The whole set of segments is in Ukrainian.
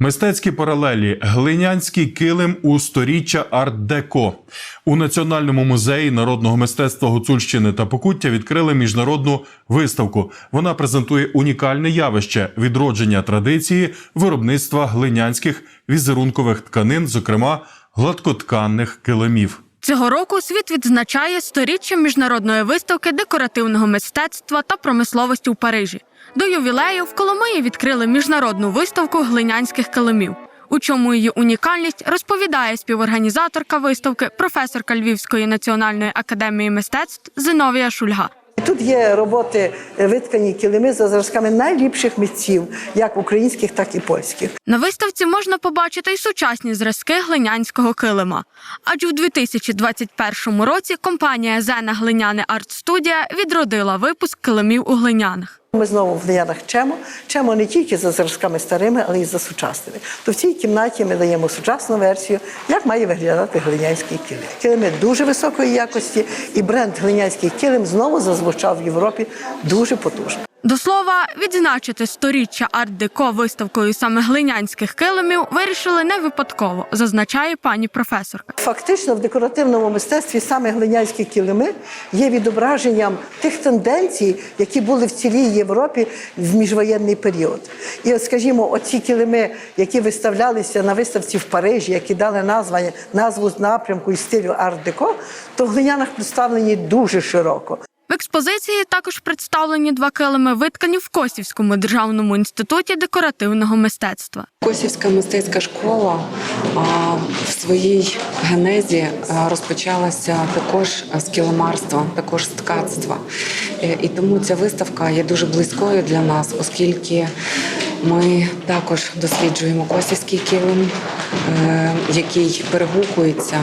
Мистецькі паралелі глинянський килим у сторіччя арт-деко. У Національному музеї народного мистецтва Гуцульщини та Покуття відкрили міжнародну виставку. Вона презентує унікальне явище відродження традиції виробництва глинянських візерункових тканин, зокрема гладкотканних килимів. Цього року світ відзначає сторіччя міжнародної виставки декоративного мистецтва та промисловості у Парижі. До ювілею в Коломиї відкрили міжнародну виставку глинянських килимів. У чому її унікальність розповідає співорганізаторка виставки, професорка Львівської національної академії мистецтв Зиновія Шульга. Тут є роботи е, виткані килими за зразками найліпших митців, як українських, так і польських. На виставці можна побачити й сучасні зразки глинянського килима. Адже в 2021 році компанія Зена Глиняне Арт Студія відродила випуск килимів у глинянах. Ми знову в Глинянах чемо. Чемо не тільки за зразками старими, але й за сучасними. То в цій кімнаті ми даємо сучасну версію, як має виглядати глинянський килим. Килими дуже високої якості, і бренд глинянський килим знову зазвучав в Європі дуже потужно. До слова, відзначити сторіччя арт-деко виставкою саме глинянських килимів вирішили не випадково, зазначає пані професорка. Фактично в декоративному мистецтві саме глинянські килими є відображенням тих тенденцій, які були в цілій Європі в міжвоєнний період. І от, скажімо, оці килими, які виставлялися на виставці в Парижі, які дали назву, назву з напрямку і стилю арт-деко, то в глинянах представлені дуже широко. В експозиції також представлені два килими, виткані в Косівському державному інституті декоративного мистецтва. Косівська мистецька школа в своїй генезі розпочалася також з кіломарства, також з ткацтва. Е, І тому ця виставка є дуже близькою для нас, оскільки ми також досліджуємо косівський килим, е, який перегукується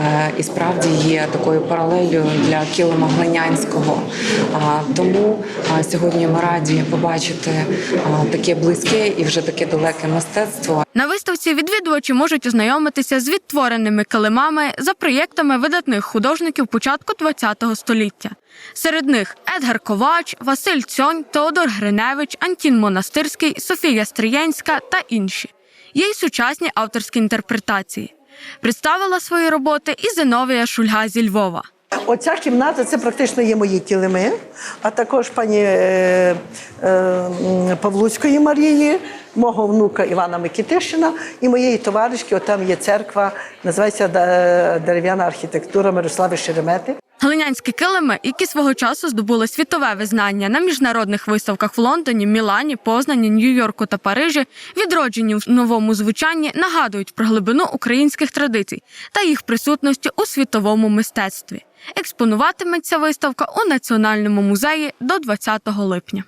е, і справді є такою паралелью для килима глинянського. Тому сьогодні ми раді побачити таке близьке і вже таке далеке мистецтво. На виставці відвідувачі можуть ознайомитися з відтвореними килимами за проєктами видатних художників початку ХХ століття. Серед них Едгар Ковач, Василь Цьонь, Теодор Гриневич, Антін Монастирський, Софія Стрієнська та інші. Є й сучасні авторські інтерпретації. Представила свої роботи і Зиновія Шульга зі Львова. Оця кімната це практично є мої килими, а також пані е, е, Павлуцької Марії, мого внука Івана Микитишина і моєї товаришки. Отам є церква, називається е, дерев'яна архітектура Мирослави Шеремети. Глинянські килими, які свого часу здобули світове визнання на міжнародних виставках в Лондоні, Мілані, Познані, Нью-Йорку та Парижі, відроджені в новому звучанні, нагадують про глибину українських традицій та їх присутності у світовому мистецтві. Експонуватиметься виставка у Національному музеї до 20 липня.